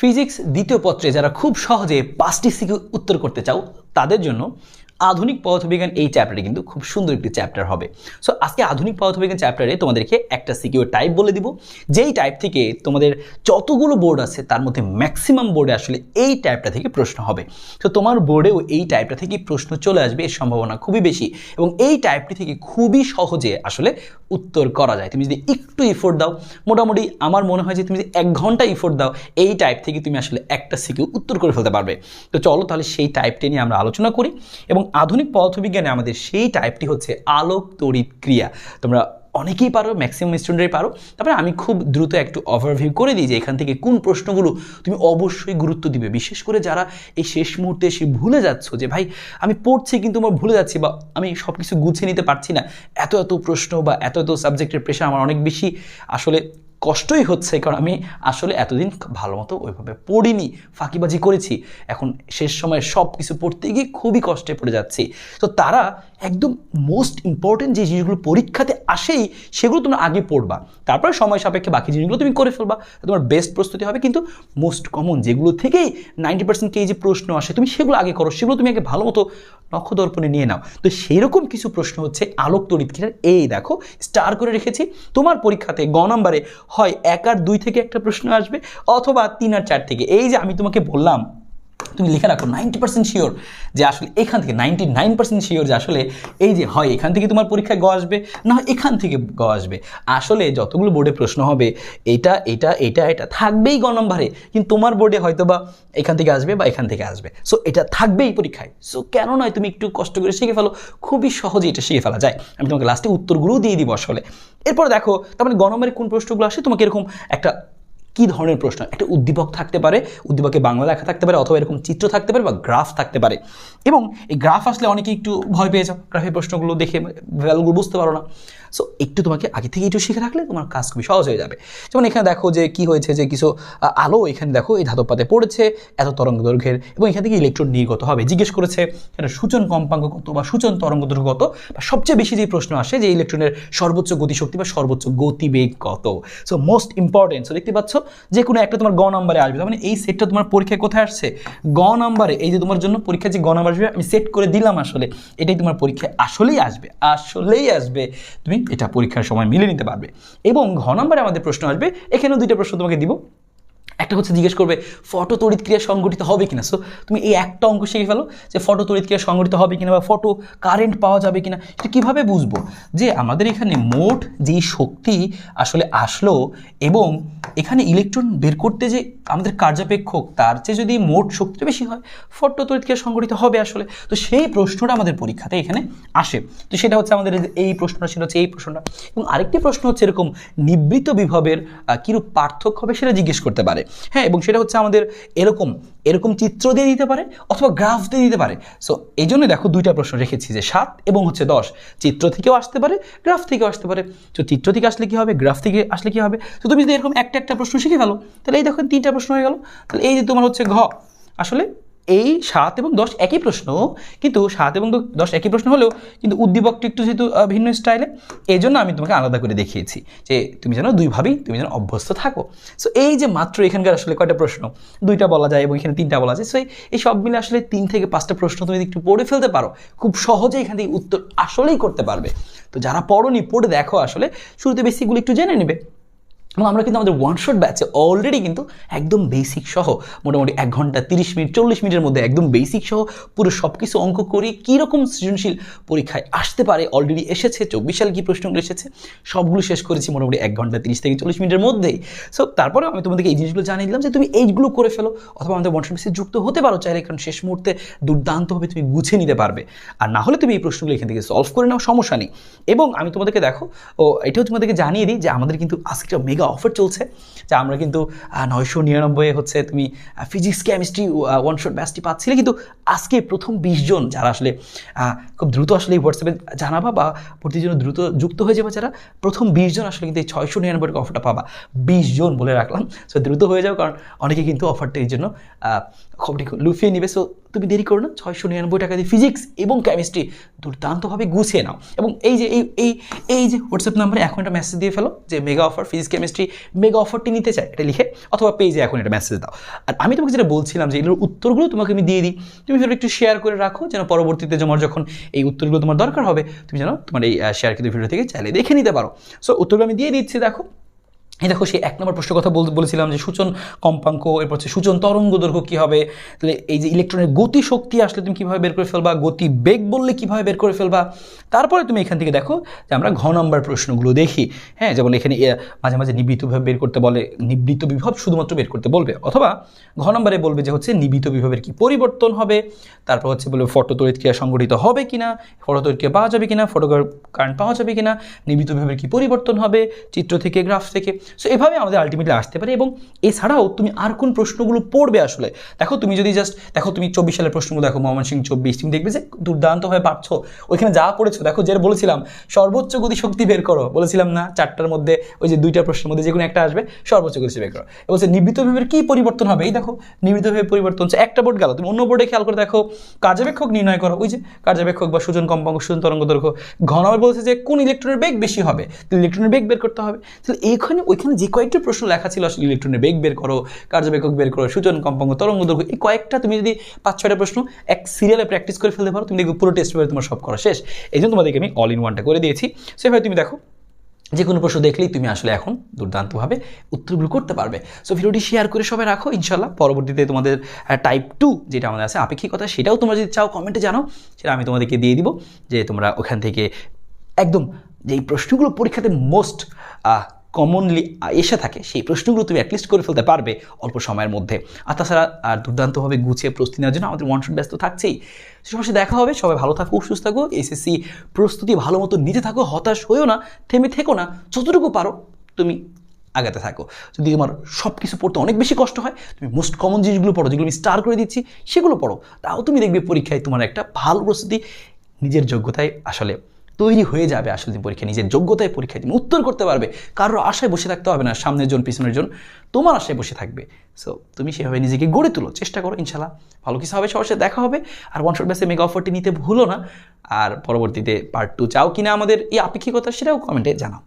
Physics দ্বিতীয় পত্রে যারা খুব সহজে পাঁচটি সিকিউ উত্তর করতে চাও তাদের জন্য আধুনিক পদার্থবিজ্ঞান এই চ্যাপ্টারে কিন্তু খুব সুন্দর একটি চ্যাপ্টার হবে। সো আজকে আধুনিক পদার্থবিজ্ঞান চ্যাপ্টারে তোমাদেরকে একটা সিকিউর টাইপ বলে দিব। যেই টাইপ থেকে তোমাদের যতগুলো বোর্ড আছে, তার মধ্যে ম্যাক্সিমাম বোর্ডে আসলে এই টাইপটা থেকে প্রশ্ন হবে। তো তোমার বোর্ডেও এই টাইপটা থেকে প্রশ্ন চলে আসবে, এর সম্ভাবনা খুবই বেশি। এবং এই টাইপটি থেকে খুবই সহজে আসলে উত্তর করা যায়। তুমি যদি একটু ইফোর্ট দাও, মোটামুটি আমার মনে হয় যে তুমি যদি এক ঘণ্টা ইফোর্ট দাও, এই টাইপ থেকে তুমি আসলে একটা সিকিউ উত্তর করে ফেলতে পারবে। তো চলো তাহলে সেই টাইপটি নিয়ে আমরা আলোচনা করি। এবং আধুনিক পদার্থবিজ্ঞানে আমাদের সেই টাইপটি হচ্ছে আলোক তড়িৎ ক্রিয়া। তোমরা অনেকেই পারো ম্যাক্সিমাম স্টুডেন্টই পারো। তারপরে আমি খুব দ্রুত একটু ওভারভিউ করে দিই যে এখান থেকে কোন প্রশ্নগুলো তুমি অবশ্যই গুরুত্ব দিবে। বিশেষ করে যারা এই শেষ মুহূর্তে এসে ভুলে যাচ্ছ যে, ভাই, আমি পড়ছি কিন্তু আমার ভুলে যাচ্ছি বা আমি সব কিছু গুছিয়ে নিতে পারছি না। এত এত প্রশ্ন বা এত এত সাবজেক্টের প্রেশার আমার অনেক বেশি। আসলে কষ্টই হচ্ছে, কারণ আমি আসলে এতদিন ভালো মতো ওইভাবে পড়িনি, ফাঁকিবাজি করেছি। এখন শেষ সময় সব কিছু পড়তে গিয়ে খুবই কষ্টে পড়ে যাচ্ছি। তো তারা একদম মোস্ট ইম্পর্টেন্ট যে জিনিসগুলো পরীক্ষাতে আসেই, সেগুলো তোমরা আগে পড়বা। তারপরে সময় সাপেক্ষে বাকি জিনিসগুলো তুমি করে ফেলবা। তোমার বেস্ট প্রস্তুতি হবে, কিন্তু মোস্ট কমন যেগুলো থেকেই নাইনটি পার্সেন্ট যে প্রশ্ন আসে, তুমি সেগুলো আগে করো, সেগুলো তুমি আগে ভালো মতো নক্ষদর্পণে নিয়ে নাও। তো সেইরকম কিছু প্রশ্ন হচ্ছে আলোক ক্রিয়ার এই দেখো স্টার করে রেখেছি। তোমার পরীক্ষাতে গ নম্বরে হয় এক আর দুই থেকে একটা প্রশ্ন আসবে অথবা তিন আর চার থেকে। এই যে আমি তোমাকে বললাম তুমি লিখে রাখো নাইনটি পার্সেন্ট শিওর যে আসলে এখান থেকে নাইনটি নাইন পার্সেন্ট শিওর যে আসলে এই যে হয়, এখান থেকে তোমার পরীক্ষায় গ আসবে, না হয় এখান থেকে গ আসবে। আসলে যতগুলো বোর্ডে প্রশ্ন হবে, এটা এটা এটা এটা থাকবেই গ নম্বরে, কিন্তু তোমার বোর্ডে হয়তো বা এখান থেকে আসবে বা এখান থেকে আসবে। সো এটা থাকবেই পরীক্ষায়। সো কেন নয় তুমি একটু কষ্ট করে শিখে ফেলো? খুবই সহজে এটা শিখে ফেলা যায়। আমি তোমাকে লাস্টে উত্তরগুলো দিয়ে দিব আসলে। এরপর দেখো, তার মানে গ কোন প্রশ্নগুলো আসে, তোমাকে এরকম একটা কি ধরনের প্রশ্ন? একটা উদ্দীপক থাকতে পারে, উদ্দীপকে বাংলা লেখা থাকতে পারে অথবা এরকম চিত্র থাকতে পারে বা গ্রাফ থাকতে পারে। এবং এই গ্রাফ আসলে অনেকে একটু ভয় পেয়ে যাও, গ্রাফের প্রশ্নগুলো দেখে ভ্যালুগুলো বুঝতে পারো না। সো একটু তোমাকে আগে থেকে একটু শিখে রাখলে তোমার কাজ খুবই সহজ হয়ে যাবে। যেমন এখানে দেখো যে কি হয়েছে যে কিছু আলো এখানে দেখো, এই ধাতব পাতে পড়েছে, এত তরঙ্গ দৈর্ঘ্যের, এবং এখান থেকে ইলেকট্রন নির্গত হবে। জিজ্ঞেস করেছে, এটা সূচন কম্পাঙ্ক কত বা সূচন তরঙ্গ দৈর্ঘ্য কত? বা সবচেয়ে বেশি যে প্রশ্ন আসে যে ইলেকট্রনের সর্বোচ্চ গতিশক্তি বা সর্বোচ্চ গতিবেগ কত? সো মোস্ট ইম্পর্টেন্ট সো দেখতে পাচ্ছ যে কোনো একটা তোমার গ নাম্বারে আসবে। মানে এই সেটটা তোমার পরীক্ষায় কোথায় আসছে? গ নাম্বারে। এই যে তোমার জন্য পরীক্ষা যে গ নাম্বার আসবে, আমি সেট করে দিলাম আসলে। এটাই তোমার পরীক্ষায় আসলেই আসবে আসলেই আসবে। তুমি এটা পরীক্ষার সময় মিলে নিতে পারবে। এবং ঘ নাম্বারে আমাদের প্রশ্ন আসবে, এখানেও দুইটা প্রশ্ন তোমাকে দিব। একটা হচ্ছে জিজ্ঞেস করবে, ফটো তড়িৎ ক্রিয়া সংগঠিত হবে কিনা? সো তুমি এই একটা অঙ্ক শিখে ফেলো যে ফটো তড়িৎ ক্রিয়া সংগঠিত হবে কিনা বা ফটো কারেন্ট পাওয়া যাবে কিনা, এটা কীভাবে বুঝব? যে আমাদের এখানে মোট যেই শক্তি আসলে আসলো এবং এখানে ইলেকট্রন বের করতে যে আমাদের কার্যাপেক্ষক, তার চেয়ে যদি মোট শক্তিটা বেশি হয়, ফটো তড়িৎ ক্রিয়া সংগঠিত হবে আসলে। তো সেই প্রশ্নটা আমাদের পরীক্ষাতে এখানে আসে। তো সেটা হচ্ছে আমাদের এই প্রশ্নটা, সেটা হচ্ছে এই প্রশ্নটা। এবং আরেকটি প্রশ্ন হচ্ছে এরকম নিবৃত বিভবের কীরূপ পার্থক্য হবে সেটা জিজ্ঞেস করতে পারে। হ্যাঁ এবং সেটা হচ্ছে আমাদের এরকম এরকম চিত্র দিয়ে দিতে পারে অথবা গ্রাফ দিয়ে দিতে পারে। সো এই জন্য দেখো দুইটা প্রশ্ন রেখেছি যে সাত এবং হচ্ছে দশ, চিত্র থেকেও আসতে পারে গ্রাফ থেকেও আসতে পারে। তো চিত্র থেকে আসলে কী হবে গ্রাফ থেকে আসলে কী হবে? তো তুমি যদি এরকম একটা একটা প্রশ্ন শিখে ফেলো, তাহলে এই দেখো তিনটা প্রশ্ন হয়ে গেল। তাহলে এই যে তোমার হচ্ছে ঘ, আসলে এই সাত এবং দশ একই প্রশ্ন, কিন্তু সাত এবং দশ একই প্রশ্ন হলেও কিন্তু উদ্দীপকটি একটু যেহেতু ভিন্ন স্টাইলে এই জন্য আমি তোমাকে আলাদা করে দেখিয়েছি যে তুমি যেন দুইভাবেই তুমি যেন অভ্যস্ত থাকো। সো এই যে মাত্র এখানকার আসলে কয়টা প্রশ্ন, দুইটা বলা যায় এবং এখানে তিনটা বলা যায়। সো এই সব মিলে আসলে তিন থেকে পাঁচটা প্রশ্ন তুমি একটু পড়ে ফেলতে পারো, খুব সহজেই এখান থেকে উত্তর আসলেই করতে পারবে। তো যারা পড়নি, পড়ে দেখো আসলে, শুরুতে বেসিকগুলো একটু জেনে নেবে। এবং আমরা কিন্তু আমাদের ওয়ান শট ব্যাচে অলরেডি কিন্তু একদম বেসিক সহ মোটামুটি এক ঘণ্টা তিরিশ মিনিট, চল্লিশ মিনিটের মধ্যে একদম বেসিক সহ পুরো সব কিছু অঙ্ক করি কীরকম সৃজনশীল পরীক্ষায় আসতে পারে অলরেডি এসেছে, চব্বিশ সাল কী প্রশ্নগুলো এসেছে, সবগুলো শেষ করেছি মোটামুটি এক ঘণ্টা তিরিশ থেকে চল্লিশ মিনিটের মধ্যেই। সো তারপরে আমি তোমাদেরকে এই জিনিসগুলো জানিয়ে দিলাম যে তুমি এইগুলো করে ফেলো, অথবা আমাদের ওয়ান শট ব্যাচে যুক্ত হতে পারো চাইলে, কারণ শেষ মুহূর্তে দুর্দান্তভাবে তুমি গুছিয়ে নিতে পারবে। আর না হলে তুমি এই প্রশ্নগুলো এখান থেকে সলভ করে নাও, সমস্যা নেই। এবং আমি তোমাদেরকে দেখো, ও এটাও তোমাদেরকে জানিয়ে দিই যে আমাদের কিন্তু আজকে একটা মেগা অফার চলছে, যে আমরা কিন্তু নয়শো নিরানব্বই হচ্ছে তুমি ফিজিক্স কেমিস্ট্রি ওয়ান শট ব্যাচটি পাচ্ছিলে। কিন্তু আজকে প্রথম বিশ জন যারা আসলে খুব দ্রুত আসলে এই হোয়াটসঅ্যাপে জানাবা বা ভর্তির জন্য দ্রুত যুক্ত হয়ে যাবে যারা, প্রথম বিশ জন আসলে কিন্তু এই ছয়শো নিরানব্বই টাকা অফারটা পাবা। বিশ জন বলে রাখলাম। সো দ্রুত হয়ে যাও, কারণ অনেকে কিন্তু অফারটা এই জন্য খবরটি লুফিয়ে নিবে। সো তুমি দেরি করো না, ছয়শো নিরানব্বই টাকা দিয়ে ফিজিক্স এবং কেমিস্ট্রি দুর্দান্তভাবে গুছিয়ে নাও। এবং এই যে, এই এই এই যে হোয়াটসঅ্যাপ নাম্বারে এখন একটা মেসেজ দিয়ে ফেলো যে mega offer physics chemistry mega অফারটি নিতে চাই এটা লিখে, অথবা পেজে এখন একটা মেসেজ দাও। আর আমি তোমাকে যেটা বলছিলাম যে, এগুলোর উত্তরগুলো তোমাকে আমি দিয়ে দিই। তুমি ভিডিওটা একটু শেয়ার করে রাখো, যেন পরবর্তীতে তোমার যখন এই উত্তরগুলো তোমার দরকার হবে, তুমি যেন তোমার এই শেয়ার কিন্তু ভিডিও থেকে চাইলে দেখে নিতে পারো। সো উত্তরগুলো আমি দিয়ে দিচ্ছি, দেখো। এই দেখো সেই এক নম্বর প্রশ্নের কথা বল- বলেছিলাম যে সূচন কম্পাঙ্ক, এরপর হচ্ছে সূচন তরঙ্গ দৈর্ঘ্য কী হবে? তাহলে এই যে ইলেকট্রনের গতি শক্তি আসলে তুমি কীভাবে বের করে ফেলবা? গতি বেগ বললে কীভাবে বের করে ফেলবা? তারপরে তুমি এখান থেকে দেখো যে আমরা ঘ নম্বর প্রশ্নগুলো দেখি। হ্যাঁ যেমন এখানে মাঝে মাঝে নিবৃত বিভব বের করতে বলে, নিবৃত বিভব শুধুমাত্র বের করতে বলবে। অথবা ঘ নম্বরে বলবে যে হচ্ছে নিবিত বিভবের কি পরিবর্তন হবে? তারপর হচ্ছে বলবে ফটো তড়িৎ ক্রিয়া সংগঠিত হবে কি না ফটো তড়িৎ ক্রিয়া পাওয়া যাবে কি না ফটো কারেন্ট পাওয়া যাবে কি না নিবিত বিভবের কি পরিবর্তন হবে? চিত্র থেকে, গ্রাফ থেকে। সো এভাবে আমাদের আলটিমেটলি আসতে পারে এবং এছাড়াও তুমি আর কোন প্রশ্নগুলো পড়বে আসলে? দেখো, তুমি যদি জাস্ট দেখো, তুমি চব্বিশ সালের প্রশ্নগুলো দেখো ময়মনসিং চব্বিশ, তুমি দেখবে যে দুর্দান্তভাবে পারছ ওইখানে যা পড়েছো, দেখো, যেটা বলেছিলাম, সর্বোচ্চ গতি শক্তি বের করো। বলেছিলাম না, চারটার মধ্যে ওই যে দুইটা প্রশ্নের মধ্যে যে কোনো একটা আসবে, সর্বোচ্চ গতি বের করো। বলছে নিবৃত বিভবের কি পরিবর্তন হবে? এই দেখো নিবৃত বিভবের পরিবর্তন হচ্ছে একটা বোর্ড গেল। তুমি অন্য বোর্ডে খেয়াল করে দেখো, কার্যাবেক্ষক নির্ণয় করো। ওই যে কার্যাবেক্ষক বা সুজন কম্পাঙ্ক, সূচন তরঙ্গ দৈর্ঘ্য, ঘন বলছে যে কোন ইলেকট্রনের বেগ বেশি হবে? ইলেকট্রনের বেগ বের করতে হবে। তাহলে এইখানে ওইখানে যে কয়েকটা প্রশ্ন লেখা ছিল আসলে ইলেকট্রনের বেগ বের করো কার্যবেক্ষক বের করো, সূচন, কম্পাঙ্ক, তরঙ্গ দৈর্ঘ্য, এই কয়েকটা তুমি যদি পাঁচ, ছয়টা প্রশ্ন এক সিরিয়ালে প্র্যাকটিস করে ফেলতে পারো, তুমি দেখবে পুরো টেস্ট পেপারে তোমার সব করা শেষ। এই জন্য তোমাদেরকে আমি অল ইন ওয়ানটা করে দিয়েছি। সেভাবে তুমি দেখো, যে কোনো প্রশ্ন দেখলেই তুমি আসলে এখন দুর্দান্তভাবে উত্তরগুলো করতে পারবে। সো ভিডিওটি শেয়ার করে সবাই রাখো ইনশাল্লাহ পরবর্তীতে তোমাদের টাইপ টু যেটা আমাদের আছে, আপেক্ষিকতা, সেটাও তোমরা যদি চাও কমেন্টে জানাও, সেটা আমি তোমাদেরকে দিয়ে দিব, যে তোমরা ওখান থেকে একদম যেই প্রশ্নগুলো পরীক্ষাতে মোস্ট কমনলি এসে থাকে, সেই প্রশ্নগুলো তুমি অ্যাটলিস্ট করে ফেলতে পারবে অল্প সময়ের মধ্যে। আর তাছাড়া, আর দুর্দান্তভাবে গুছিয়ে প্রস্তুতি নেওয়ার জন্য আমাদের ওয়ান শুট ব্যস্ত থাকছেই। সবার সাথে দেখা হবে, সবাই ভালো থাকো, সুস্থ থাকো এসএসসি প্রস্তুতি ভালো মতো নিতে থাকো, হতাশ হয়েও না, থেমে থেকো না, যতটুকু পারো তুমি আগাতে থাকো। যদি তোমার সব কিছু পড়তে অনেক বেশি কষ্ট হয়, তুমি মোস্ট কমন জিনিসগুলো পড়ো, যেগুলো আমি স্টার করে দিচ্ছি, সেগুলো পড়ো। তাও তুমি দেখবে পরীক্ষায় তোমার একটা ভালো প্রস্তুতি, নিজের যোগ্যতায় আসলে তৈরি হয়ে যাবে আসলে তুমি পরীক্ষা, নিজের যোগ্যতায় পরীক্ষা, তুমি উত্তর করতে পারবে। কারোর আশায় বসে থাকতে হবে না, সামনের জন, পিছনের জন, তোমার আশায় বসে থাকবে। সো তুমি সেভাবে নিজেকে গড়ে তুলো, চেষ্টা করো ইনশাল্লাহ ভালো কিছু হবে, সবার সাথে দেখা হবে। আর ওয়ান শট ব্যাসে মেগা অফারটি নিতে ভুলো না। আর পরবর্তীতে পার্ট টু চাও কিনা আমাদের এই আপেক্ষিকতা, সেটাও কমেন্টে জানাও।